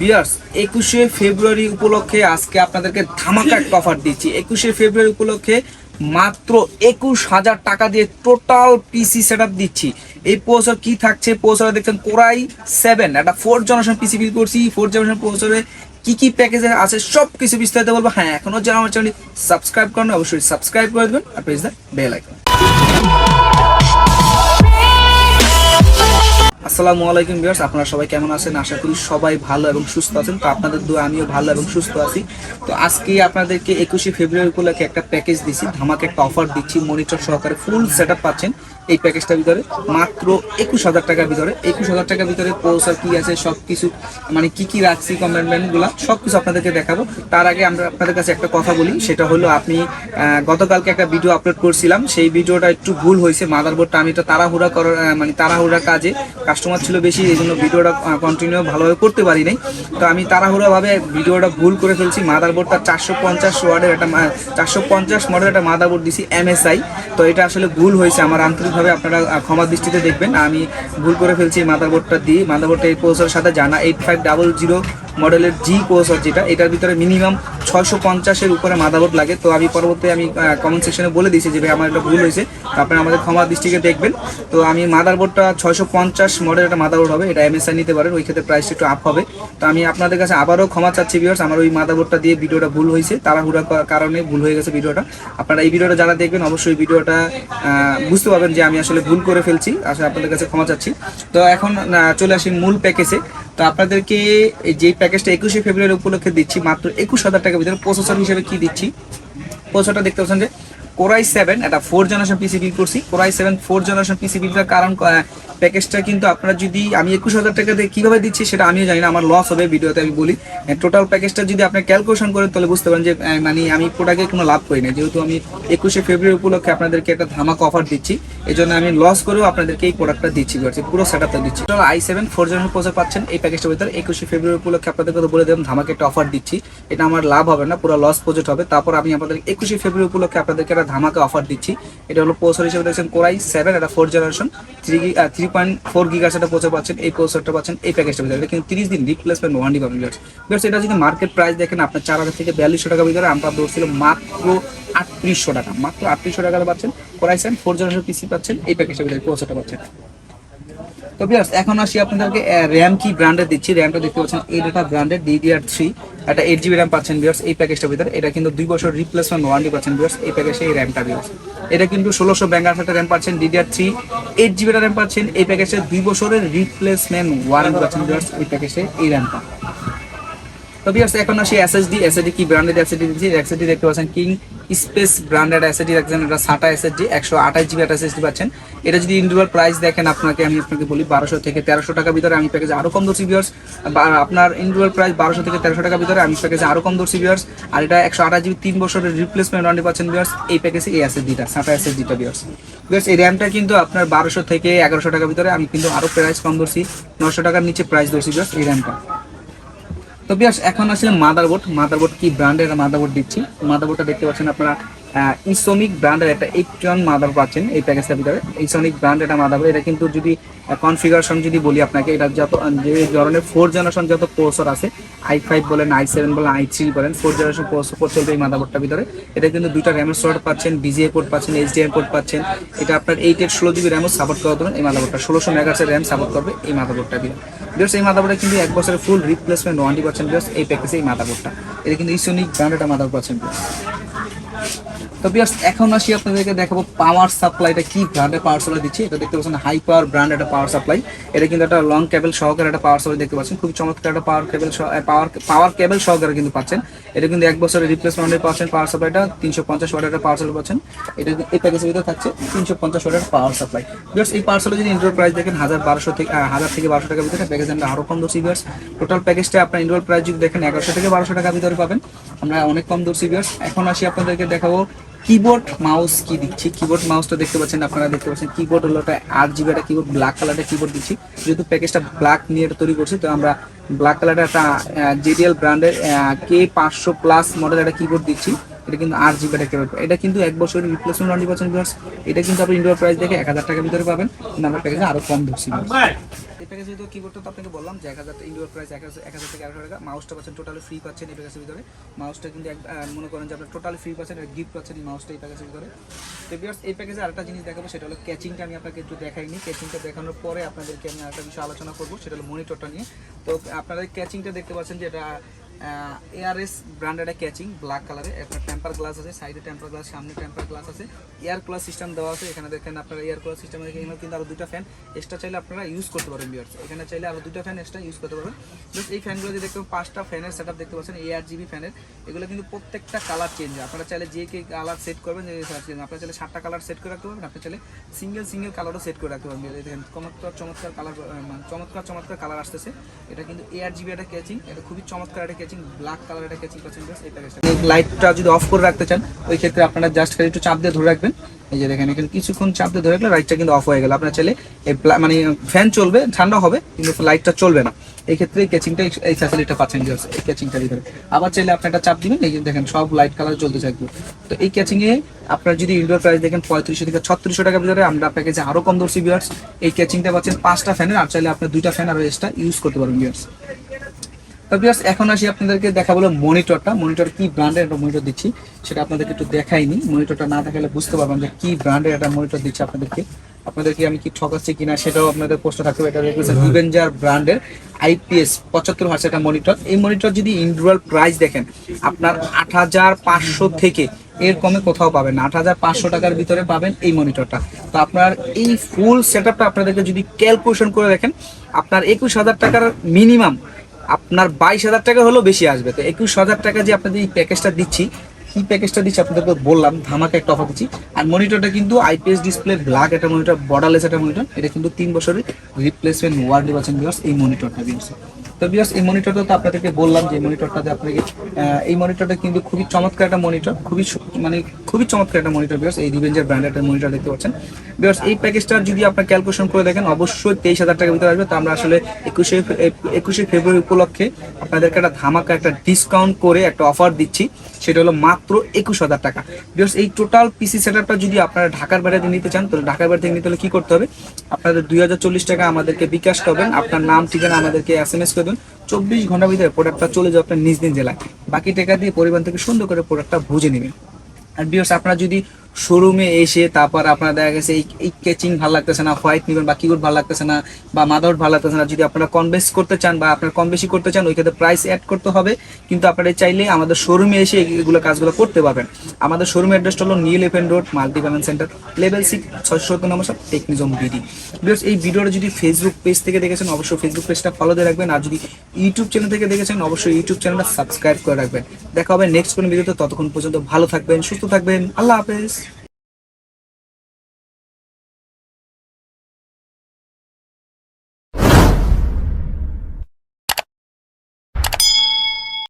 বিয়ার্স, একুশে ফেব্রুয়ারি উপলক্ষে আজকে আপনাদেরকে ধামাকা অফার দিচ্ছি। একুশে ফেব্রুয়ারি উপলক্ষে মাত্র একুশ হাজার টাকা দিয়ে টোটাল পিসি সেট দিচ্ছি। এই প্রসেসর কি থাকছে? প্রসেসর দেখছেন কোরাই সেভেন একটা ফোর্থ জেনারেশন পিসি বিল করছি। ফোর্থ জেনারেশন প্রসেসরে কি কি প্যাকেজ আছে সব কিছু বিস্তারিত বলব। হ্যাঁ এখনও যারা আমার চ্যানেল সাবস্ক্রাইব করেন অবশ্যই সাবস্ক্রাইব করে দেবেন আর প্রেস দ্য বেল আইকন আসসালামু আলাইকুম ভিউয়ার্স, আপনারা সবাই কেমন আছেন? আশা করি সবাই ভালো এবং সুস্থ আছেন। তো আপনাদের দোয়া, আমিও ভালো এবং সুস্থ আছি। তো আজকে আপনাদেরকে একুশে ফেব্রুয়ারি উপলক্ষে একটা প্যাকেজ দিচ্ছি ধামাকে একটা অফার দিচ্ছি। মনিটর সহকারে ফুল সেট পাচ্ছেন। এই প্যাকেজটার ভিতরে। মাত্র একুশ হাজার টাকার ভিতরে। একুশ হাজার টাকার ভিতরে প্রসেসর কী আছে সব কিছু মানে কি কি রাখছি কমেন্টমেন্টগুলো সব কিছু আপনাদেরকে দেখাবো। তার আগে আমরা আপনাদের কাছে একটা কথা বলি, সেটা হলো আপনি গতকালকে একটা ভিডিও আপলোড করছিলাম। সেই ভিডিওটা একটু ভুল হয়েছে। মাদারবোর্ডটা আমি তো তাড়াহুড়া করার মানে তাড়াহুড়া কাজে কাস্টমার ছিল বেশি এই জন্য ভিডিওটা কন্টিনিউ ভালোভাবে করতে পারি নাই। তো আমি তাড়াহুড়াভাবে ভিডিওটা ভুল করে ফেলছি। মাদারবোর্ডটা চারশো পঞ্চাশ ওয়ার্ডের একটা চারশো পঞ্চাশ মডেলের একটা মাদারবোর্ড দিছি এমএসআই তো এটা আসলে ভুল হয়েছে। আমার আন্তরিকভাবে আপনারা ক্ষমা দৃষ্টিতে দেখবেন। আমি ভুল করে ফেলছি মাদারবোর্ডটা দিয়ে। মাদারবোর্ডটা এই প্রসেসরের সাথে জানা এইট ফাইভ ডাবল জিরো মডেলের জি প্রসেসর যেটা, এটার ভিতরে মিনিমাম ছয়শো পঞ্চাশের উপরে মাদারবোর্ড লাগে। তো আমি পরবর্তী আমি কমেন্ট সেকশনে বলে দিয়েছি যে ভাই, আমার এটা ভুল হয়েছে। আপনারা আমাদের ক্ষমা দৃষ্টিকে দেখবেন। তো আমি মাদারবোর্ডটা ছয়শো পঞ্চাশ মডেল একটা মাদারবোর্ড হবে। এটা এমএসআই নিতে পারেন, ওই ক্ষেত্রে প্রাইস একটু আপ হবে। তো আমি আপনাদের কাছে আবারও ক্ষমা চাচ্ছি ভিউয়ার্স আমার ওই মাদারবোর্ডটা দিয়ে ভিডিওটা ভুল হয়েছে, তাড়াহুড়া কারণে ভুল হয়ে গেছে ভিডিওটা। আপনারা এই ভিডিওটা যারা দেখবেন, অবশ্যই ভিডিওটা বুঝতে পারবেন যে আমি আসলে ভুল করে ফেলছি। আসলে আপনাদের কাছে ক্ষমা চাচ্ছি। তো এখন চলে আসি মূল প্যাকেজে তো আপনাদেরকে যে প্যাকেজটা একুশে ফেব্রুয়ারি উপলক্ষে দিচ্ছি, মাত্র একুশ হাজার টাকার ভিতরে প্রসেসর হিসেবে কি দিচ্ছি? প্রসেসরটা দেখতে পাচ্ছেন যে কোরাই সেভেন একটা ফোর জেনারেশন পিসি বিল করছি। Core i seven four generation PC বিলটার কারণ প্যাকেজটা কিন্তু আপনারা যদি, আমি একুশ হাজার টাকা দিয়ে কীভাবে দিচ্ছি সেটা আমিও জানি না, আমার লস হবে ভিডিওতে আমি বলি। টোটাল প্যাকেজটা যদি আপনি ক্যালকুলেশন করেন, তাহলে বুঝতে পারেন যে মানে আমি প্রোডাক্টে কোনো লাভ করি না যেহেতু আমি একুশে ফেব্রুয়ারি উপলক্ষে আপনাদেরকে একটা ধামাকা অফার দিচ্ছি এই জন্য আমি লস করেও আপনাদেরকে এই প্রোডাক্টটা দিচ্ছি বলছি পুরো সেট আপটা দিচ্ছি I seven four generation processor পাচ্ছেন এই প্যাকেজটার ভিতরে। একুশে ফেব্রুয়ারি উপলক্ষে আপনাদেরকে তো বলে দিলাম, ধামাকা একটা অফার দিচ্ছি। এটা আমার লাভ হবে না, পুরো লস প্রজেক্ট হবে। তারপর আমি আপনাদের একুশে ফেব্রুয়ারি উপলক্ষে আপনাদেরকে একটা ধামাকা অফার দিচ্ছি। এটা হলো প্রসেসর হিসেবে দেখছেন কোরাই সেভেন এটা four generation three three point four গিগার সেটা প্রসেসর পাচ্ছেন, এই প্রসেসরটা পাচ্ছেন, এই প্যাকেজটা ভিতরে কিন্তু তিরিশ দিন রিপ্লেসমেন্ট ওয়ারেন্টি পাবেন বিয়ার্স এটা যদি মার্কেট প্রাইস দেখেন, আপনার চার হাজার থেকে বিয়াল্লিশশো টাকা ভিতরে আমরা ধরছিল মাত্র আটত্রিশশো টাকা, মাত্র আটত্রিশশো টাকা পাচ্ছেন। Price and four generation PC পাচ্ছেন, এই প্যাকেজটা ভিতরে প্রসেসরটা পাচ্ছেন। তো বিয়ার্স এখন আসি আপনাদেরকে র্যাম কি ব্র্যান্ডের দিচ্ছি? র্যামটা দেখতে পাচ্ছেন, এই ডাটা ব্র্যান্ডের ডিডিআর থ্রি একটা এইট জিবি র্যাম পাচ্ছেন বিয়ার্স এই প্যাকেজটার ভিতরে। এটা কিন্তু দুই বছর রিপ্লেসমেন্ট ওয়ারেন্টি পাচ্ছেন বিয়ার্স এই প্যাকেজে এই র্যামটা বিয়ার্স এটা কিন্তু ষোলোশো ব্যাঙ্গার একটা র্যাম পাচ্ছেন DDR three eight GB RAM পাচ্ছেন, এই প্যাকেজে দুই বছরের রিপ্লেসমেন্ট ওয়ারেন্টি পাচ্ছেন বিয়ার্স এই প্যাকেজে এই র্যামটা তো বিয়ার্স এখন আসি এসএসডি এসএসডি কি ব্র্যান্ডেড এসএসডি দিচ্ছি? এসএসডি দেখতে পাচ্ছেন কিং স্পেস ব্র্যান্ডেড এসএসডি দেখছেন, এটা সাটা এসএসডি একশো আঠাশ জিবি একটা এসএসডি পাচ্ছেন। এটা যদি ইন্ডিভিজুয়াল প্রাইস দেখেন, আপনাকে, আমি আপনাকে বলি বারোশো থেকে তেরোশো টাকা ভিতরে আমি প্যাকেজ আরও কম দর্শি বিয়ার্স আপনার ইন্ডিভিজুয়াল প্রাইস বারোশো থেকে তেরোশো টাকা ভিতরে আমি প্যাকেজে আরও কম দর্শি বিয়ার্স আর এটা একশো আঠাশ জিবি তিন বছরের রিপ্লেসমেন্ট ওয়ারেন্টি পাচ্ছেন বিয়ার্স এই প্যাকেজে এই এসএসডিটা সাটা এসএসডিটা বিয়ার্স বিয়ার্স এই র্যামটা কিন্তু আপনার বারোশো থেকে এগারোশো টাকা ভিতরে আমি কিন্তু আরও প্রাইস কম ধরছি, নশো টাকার নিচে প্রাইস ধরছি বিয়ার্স এই র্যামটা তো বিয়াস এখন আসলে মাদারবোর্ড মাদারবোর্ড কি ব্র্যান্ডের মাদারবোর্ড দিচ্ছি? মাদারবোর্ডটা দেখতে পাচ্ছেন আপনারা। ইসোনিক ব্র্যান্ডের একটা এইটন মাদার পাচ্ছেন এই প্যাকেজটার ভিতরে। ইসোনিক ব্র্যান্ড একটা মাদারবোর্ড এটা কিন্তু যদি কনফিগারেশন যদি বলি আপনাকে, এটা যত, যে ধরনের ফোর জেনারেশন যত প্রসেসর আছে আই ফাইভ বলেন আই সেভেন বলেন আই থ্রি বলেন ফোর জেনারেশন প্রসেসর চলবে এই মাদারবোর্ডটার ভিতরে। এটা কিন্তু দুইটা র্যামের স্লট পাচ্ছেন বিজিএ পোর্ট পাচ্ছেন এইচডিএম পোর্ট পাচ্ছেন। এটা আপনার এইট এর ষোলো জিবি র্যামও সাপোর্ট করা দেবেন এই মাদারবোর্ডটা ষোলোশো মেগাসের র্যাম সাপোর্ট করবে এই মাদারবোর্ডটা দিয়ে বিকজ এই মাদারবোর্ডে কিন্তু এক বছরের ফুল রিপ্লেসমেন্ট ওয়ারেন্টি পাচ্ছেন বিকজ এই প্যাকেজে এই মাদারবোর্ডটা এটা কিন্তু ইসোনিক ব্র্যান্ডের মাদার পাচ্ছেন তো বিয়ার্স এখন আসি আপনাদেরকে দেখাবো পাওয়ার সাপ্লাইটা কি ব্র্যান্ডের পাওয়ার সাপ্লাই দিচ্ছি। এটা দেখতে পাচ্ছেন হাই পাওয়ার ব্র্যান্ড একটা পাওয়ার সাপ্লাই এটা কিন্তু একটা লং কেবল সহকারে একটা পাওয়ার সাপ্লাই দেখতে পাচ্ছেন। খুব চমৎকার একটা পাওয়ার কেবল পাওয়ার পাওয়ার কেবল সহকারে কিন্তু পাচ্ছেন। এটা কিন্তু এক বছরের রিপ্লেসমেন্টে পাচ্ছেন পাওয়ার সাপ্লাইটা তিনশো পঞ্চাশ ওয়াটের একটা পাওয়ার সাপ্লাই পাচ্ছেন। এটা এই প্যাকেজের ভিতরে থাকছে তিনশো পঞ্চাশ ওয়াটের পাওয়ার সাপ্লাই বিয়ার্স এই পাওয়ার সাপ্লাই যদি ইন্ডোর প্রাইস দেখেন, হাজার বারোশো থেকে হাজার থেকে বারোশো টাকার ভিতরে প্যাকেজ আমরা আরও কম দর্শি বিয়ার্স টোটাল প্যাকেজটা আপনার ইন্ডোর প্রাইস যদি দেখেন, এগারোশো থেকে বারোশো টাকার ভিতরে পাবেন। আমরা অনেক কম দর্শি বিয়ার্স এখন আসি আপনাদেরকে দেখাবো কিবোর্ড মাউস কি দিচ্ছি? কিবোর্ড মাউসটা দেখতে পাচ্ছেন, আপনারা দেখতে পাচ্ছেন কিবোর্ড হলো একটা আট জিবি একটা কিবোর্ড ব্ল্যাক কালারের কিবোর্ড দিচ্ছি। যেহেতু প্যাকেজটা ব্ল্যাক নিয়ে তৈরি করছি, তো আমরা ব্ল্যাক কালারের একটা জেডিএল ব্র্যান্ডের কে পাঁচশো প্লাস মডেলের একটা কিবোর্ড দিচ্ছি। এটা কিন্তু আট জিবি একটা কিবোর্ড এটা কিন্তু এক বছরের রিপ্লেসমেন্ট ওয়ারেন্টি পাচ্ছেন এটা কিন্তু আপনি ইন্ডোর প্রাইস দেখে এক হাজার টাকার ভিতরে পাবেন। কিন্তু আমরা প্যাকেজে আরও কম viewers। প্যাকেজের ভিতরে কিবোর্ডটা তো আপনাকে বললাম যে এক হাজার ইন্ডোর প্রাইস এক হাজার এক হাজার থেকে এগারোশো টাকা। মাউসটা পাচ্ছেন টোটালি ফ্রি পাচ্ছেন এই প্যাকেজের ভিতরে। মাউসটা কিন্তু মনে করেন যে আপনার টোটালি ফ্রি পাচ্ছেন গিফট পাচ্ছেন এই মাউসটা এই প্যাকেজের ভিতরে। তো বিয়ার্স এই প্যাকেজে আরেকটা জিনিস দেখাবো, সেটা হলো ক্যাচিংটা আমি আপনাকে একটু দেখাইনি। ক্যাচিংটা দেখানোর পরে আপনাদেরকে আমি আরেকটা বিষয় আলোচনা করব, সেটা হলো মনিটরটা নিয়ে। তো আপনারা ক্যাচিংটা দেখতে পাচ্ছেন যে এটা এআরএস ব্র্যান্ডেড ক্যাচিং ব্ল্যাক কালারে আপনার টেম্পার গ্লাস আছে সাইডে টেম্পার গ্লাস সামনে টেম্পার গ্লাস আছে। এয়ার কুলার সিস্টেম দেওয়া আছে, এখানে দেখেন আপনারা এয়ার কুলার সিস্টেম এখানে কিন্তু আরও দুটো ফ্যান এক্সট্রা চাইলে আপনারা ইউজ করতে পারেন বিয়ার্স এখানে চাইলে আরও দুটো ফ্যান এক্সট্রা ইউজ করতে পারবেন জাস্ট এই ফ্যানগুলো যে দেখতে পাঁচটা ফ্যানের সেটআপ দেখতে পাচ্ছেন এআর জিবি ফ্যানের এগুলো কিন্তু প্রত্যেকটা কালার চেঞ্জ আপনারা চাইলে যে কে কালার সেট করবেন আপনারা চাইলে সাতটা কালার সেট করে রাখতে পারবেন, আপনি চাইলে সিঙ্গেল সিঙ্গেল কালারও সেট করে রাখতে পারবেন। দেখেন, চমৎকার চমৎকার কালার চমৎকার চমৎকার কালার আসতেছে। এটা কিন্তু এআর জিবি একটা ক্যাচিং এটা খুবই চমৎকার একটা ক্যাচিং ব্ল্যাক লাইটটা যদি অফ করে রাখতে চান, ওই ক্ষেত্রে আপনারা জাস্ট খালি একটু চাপ দিয়ে ধরে রাখবেন। এই যে দেখেন, এখানে কিছুক্ষণ চাপ দিয়ে ধরে রাখলে লাইটটা কিন্তু অফ হয়ে গেল। আপনার চাইলে মানে ফ্যান চলবে, ঠান্ডা হবে, কিন্তু লাইটটা চলবে না। এই ক্ষেত্রে ক্যাচিংটা এই ফ্যাসিলিটিটা পাচ্ছেন just এই ক্যাচিংটার ভিতরে। আবার চাইলে আপনি একটা চাপ দিবেন, এই যে দেখেন, সব লাইট কালার চলতে থাকবে। তো এই ক্যাচিং এ আপনার যদি ইনডোর প্রাইস দেখেন পঁয়ত্রিশশো থেকে ছত্রিশশো টাকার ভিতরে, আমরা প্যাকেজে আরও কম দর্শি বিয়ার্স এই ক্যাচিংটা পাচ্ছেন পাঁচটা ফ্যানের আর চাইলে আপনি দুইটা ফ্যান আরও এক্সট্রা ইউজ করতে পারবেন বিয়ার্স তো ভিউয়ার্স এখন আসি আপনাদেরকে দেখাবো মনিটরটা মনিটর কি ব্র্যান্ডের একটা মনিটর দিচ্ছি, সেটা আপনাদেরকে একটু দেখাইনি। মনিটরটা না দেখালে বুঝতে পারবেন যে কি ব্র্যান্ডের একটা মনিটর দিচ্ছি আপনাদেরকে। আপনাদেরকে আমি কি ঠকাচ্ছি কিনা সেটাও আপনাদের প্রশ্ন থাকবে এটা ইভেঞ্জার ব্র্যান্ডের আইপিএস পঁচাত্তর হাজার একটা মনিটর এই মনিটর যদি ইন্ডিভিজুয়াল প্রাইস দেখেন, আপনার আট হাজার পাঁচশো থেকে এর কমে কোথাও পাবেন আট হাজার পাঁচশো টাকার ভিতরে পাবেন এই মনিটরটা তো আপনার এই ফুল সেট আপনাদেরকে যদি ক্যালকুলেশন করে দেখেন, আপনার একুশ হাজার টাকার মিনিমাম আপনার বাইশ হাজার টাকা হলেও বেশি আসবে। তো একুশ হাজার টাকা যে আপনাদের এই প্যাকেজটা দিচ্ছি, কি প্যাকেজটা দিচ্ছি আপনাদেরকে বললাম, ধামাকা একটা অফার দিচ্ছি। আর মনিটরটা কিন্তু আইপিএস ডিসপ্লে ব্ল্যাক একটা মনিটর বর্ডারলেস একটা মনিটর এটা কিন্তু তিন বছরের রিপ্লেসমেন্ট ওয়ারেন্টি পাচ্ছেন বিয়ার্স এই মনিটরটা বিয়ার্স তো বিয়ার্স এই মনিটরটা তো আপনাদেরকে বললাম যে মনিটরটাতে আপনাকে এই মনিটরটা কিন্তু খুবই চমৎকার একটা মনিটর খুবই মানে খুবই চমৎকার একটা মনিটর বিয়ার্স এই রিভেঞ্জার ব্র্যান্ডের একটা মনিটর দেখতে পাচ্ছেন। বিয়ার্স এই প্যাকেজটা যদি আপনার ক্যালকুলেশন করে দেখেন, অবশ্যই তেইশ হাজার টাকার ভিতরে আসবে। তো আমরা আসলে একুশে একুশে ফেব্রুয়ারি উপলক্ষে আপনাদেরকে একটা ধামাকা একটা ডিসকাউন্ট করে একটা অফার দিচ্ছি। সেটা হলো মাত্র একুশ হাজার টাকা। বিকজ এই টোটাল পিসি সেটআপটা যদি আপনারা ঢাকার বাইরে নিতে চান, তাহলে ঢাকার বাইরে নিতে হলে কি করতে হবে? আপনাদের দুই হাজার চল্লিশ টাকা আমাদেরকে বিকাশ করবেন। আপনার নাম, ঠিকানা আমাদেরকে এস এম এস করবেন চব্বিশ ঘণ্টার ভিতরে প্রোডাক্টটা চলে যাবে আপনার নিজ নিজ জেলায়। বাকি টাকা দিয়ে পরিবহন থেকে সুন্দর করে প্রোডাক্টটা বুঝে নেবেন। আর বিকজ আপনারা যদি শোরুমে এসে তারপর আপনার দেখা গেছে এই কেচিং ভালো লাগতেছে না হোয়াইট নেবেন বা কিবোর্ড ভালো লাগতেছে না বা মাদার ভালো লাগতেছে না, যদি আপনারা কম বেশ করতে চান বা আপনার কম বেশি করতে চান, ওই ক্ষেত্রে প্রাইস অ্যাড করতে হবে। কিন্তু আপনারা চাইলে আমাদের শোরুমে এসে এগুলো কাজগুলো করতে পারবেন। আমাদের শোরুমের অ্যাড্রেসটা হলো New Elephant Road multi payment centre level six ছয়শো সত্তর নম্বর সব টেকনিজম বিডি বিকজ এই ভিডিওটা যদি ফেসবুক পেজ থেকে দেখেছেন, অবশ্যই ফেসবুক পেজটা ফলো দিয়ে রাখবেন। আর যদি ইউটিউব চ্যানেল থেকে দেখেছেন, অবশ্যই ইউটিউব চ্যানেলটা সাবস্ক্রাইব করে রাখবেন। দেখা হবে নেক্সট কোনো ভিডিওতে। ততক্ষণ পর্যন্ত ভালো থাকবেন, সুস্থ থাকবেন। আল্লাহ হাফেজ।